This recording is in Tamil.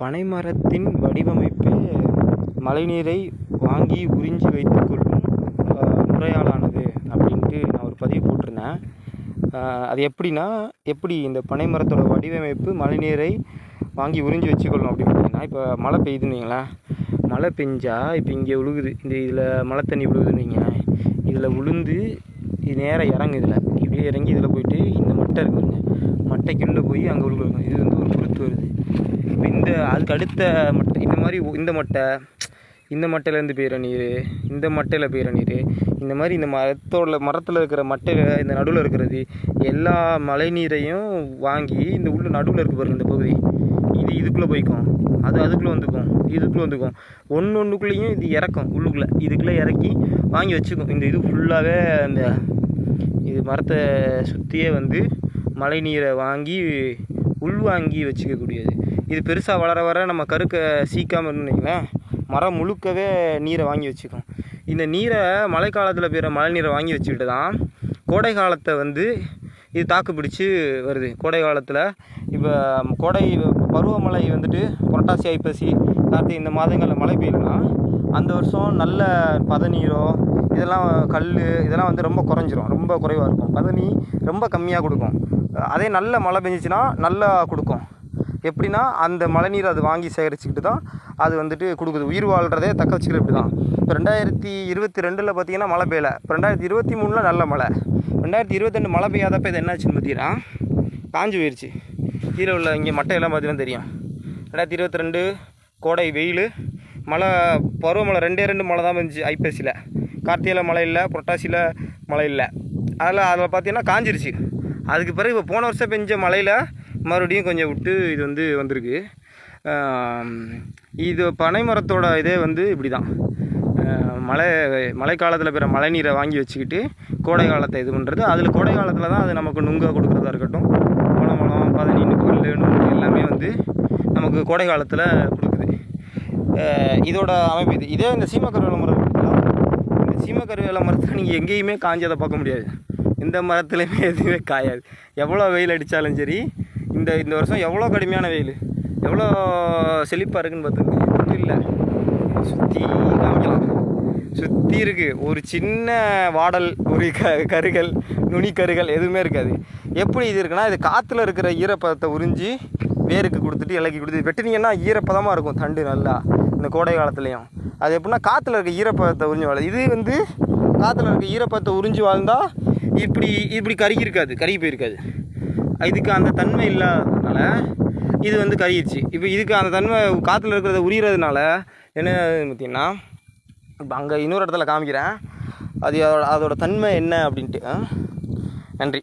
பனைமரத்தின் வடிவமைப்பு மழைநீரை வாங்கி உறிஞ்சி வைத்துக்கொள்ளும் முறையாலானது அப்படின்ட்டு நான் ஒரு பதிவு போட்டிருந்தேன். அது எப்படின்னா எப்படி இந்த பனைமரத்தோட வடிவமைப்பு மழைநீரை வாங்கி உறிஞ்சி வச்சுக்கொள்ளும் அப்படின்னு பார்த்தீங்கன்னா இப்போ மழை பெய்யுதுன்னீங்களா வைங்களேன். மழை பெஞ்சால் இப்போ இங்கே விழுகுது இந்த இதில் மழை தண்ணி விழுகுதுன்னீங்க இதில் உளுந்து இது நேராக இறங்கு இதில். இப்படியே இறங்கி இதில் போயிட்டு இந்த மட்டை இருக்குதுங்க மட்டைக்குள்ளே போய் அங்கே விழுகும் இது வந்து ஒரு குருத்து வருது. அதுக்கு அடுத்த மட்டை இந்த மாதிரி இந்த மட்டை இந்த மட்டையிலேருந்து பெய்கிற நீர் இந்த மட்டையில் பெய்கிற நீர் இந்த மாதிரி இந்த மரத்தோட மரத்தில் இருக்கிற மட்டையில் இந்த நடுவில் இருக்கிறது எல்லா மழை நீரையும் வாங்கி இந்த உள்ள நடுவில் இருக்கு பாருங்க இந்த பகுதி. இது இதுக்குள்ளே போய்க்கும். அது அதுக்குள்ளே வந்துக்கும். இதுக்குள்ளே வந்துக்கும். ஒன்று ஒன்றுக்குள்ளேயும் இது இறக்கும் உள்ளுக்குள்ளே. இதுக்குள்ளே இறக்கி வாங்கி வச்சுக்கும். இந்த இது ஃபுல்லாகவே அந்த இது மரத்தை சுற்றியே வந்து மழை நீரை வாங்கி உள்வாங்கி வச்சுக்கக்கூடியது. இது பெருசாக வளர வர நம்ம கருக்க சீக்காமல் இருந்தீங்களேன் மரம் முழுக்கவே நீரை வாங்கி வச்சுக்கும். இந்த நீரை மழைக்காலத்தில் பெய்கிற மழை நீரை வாங்கி வச்சுக்கிட்டு தான் கோடை காலத்தை வந்து இது தாக்கு பிடிச்சி வருது. கோடை காலத்தில் இப்போ கோடை பருவமழை வந்துட்டு புரட்டாசி ஐப்பசி கார்த்திகை இந்த மாதங்களில் மழை பெய்யலனா அந்த வருஷம் நல்ல பதநீரோ இதெல்லாம் கல் இதெல்லாம் வந்து ரொம்ப குறைஞ்சிரும். ரொம்ப குறைவாக இருக்கும். பதனி ரொம்ப கம்மியாக கொடுக்கும். அதே நல்ல மழை பெஞ்சிச்சின்னா நல்லா கொடுக்கும். எப்படின்னா அந்த மழை நீர் அது வாங்கி சேகரிச்சுக்கிட்டு தான் அது வந்துட்டு கொடுக்குது. உயிர் வாழ்கிறதே தக்க வச்சுக்கிறது இப்படி தான் இப்போ ரெண்டாயிரத்தி இருபத்தி ரெண்டில் பார்த்தீங்கன்னா மழை பெய்யலை. இப்போ ரெண்டாயிரத்தி இருபத்தி மூணில் நல்ல மழை. ரெண்டாயிரத்தி இருபத்தெண்டு மழை பெய்யாதப்ப இது என்னாச்சுன்னு பார்த்தீங்கன்னா காஞ்சி போயிடுச்சு கீழே உள்ள இங்கே மட்டையெல்லாம் பார்த்தீங்கன்னா தெரியும். ரெண்டாயிரத்தி இருபத்தி ரெண்டு கோடை வெயில். மழை பருவமழை ரெண்டே ரெண்டு மழை தான் வந்துச்சு ஐப்பசியில். கார்த்திகையில் மழை இல்லை புரட்டாசியில் மழை இல்லை. அதில் அதில் பார்த்தீங்கன்னா காஞ்சிருச்சு. அதுக்கு பிறகு இப்போ போன வருஷம் பெஞ்ச மழையில் மறுபடியும் கொஞ்சம் விட்டு இது வந்து வந்திருக்கு. இது பனை மரத்தோட இதே வந்து இப்படி தான் மழை மழைக்காலத்தில் பெற மழை நீரை வாங்கி வச்சுக்கிட்டு கோடை காலத்தை இது பண்ணுறது அதில் கோடை காலத்தில் தான் அது நமக்கு நுங்காக கொடுக்குறதா இருக்கட்டும் பனமரம் பதனீனு புல் நுங்கு எல்லாமே வந்து நமக்கு கோடை காலத்தில் கொடுக்குது. இதோட அமைப்பு இது. இதே இந்த சீமக்கருவேல மரம் இந்த சீமக்கருவேல மரத்தை நீங்கள் எங்கேயுமே காஞ்சதை பார்க்க முடியாது. இந்த மரத்துலையுமே எதுவுமே காயாது. எவ்வளோ வெயில் அடித்தாலும் சரி இந்த இந்த வருஷம் எவ்வளோ கடுமையான வெயில் எவ்வளோ செழிப்பாக இருக்குன்னு பார்த்துக்கோங்க ஒன்றும் இல்லை. சுற்றி காமிக்கலாம் சுற்றி இருக்குது ஒரு சின்ன வாடல் ஒரு க கருகள் நுனி கருகள் எதுவுமே இருக்காது. எப்படி இது இருக்குன்னா இது காற்றுல இருக்கிற ஈரப்பதத்தை உறிஞ்சி வேருக்கு கொடுத்துட்டு இலக்கி கொடுத்து வெட்டினீங்கன்னா ஈரப்பதமாக இருக்கும் தண்டு நல்லா இந்த கோடை காலத்துலேயும். அது எப்படின்னா காற்றுல இருக்க ஈரப்பதத்தை உறிஞ்சி வாழும் இது வந்து காற்றுல இருக்க ஈரப்பதத்தை உறிஞ்சி வாழ்ந்தால் இப்படி இப்படி கருகி இருக்காது கருகி போயிருக்காது. இதுக்கு அந்த தன்மை இல்லாததுனால இது வந்து கருகிடுச்சு இப்போ இதுக்கு அந்த தன்மை காற்றுல இருக்கிறத உரியறதுனால என்ன பார்த்தீங்கன்னா இப்போ அங்கே இன்னொரு இடத்துல காமிக்கிறேன். அது அதோட- தன்மை என்ன அப்படின்ட்டு நன்றி.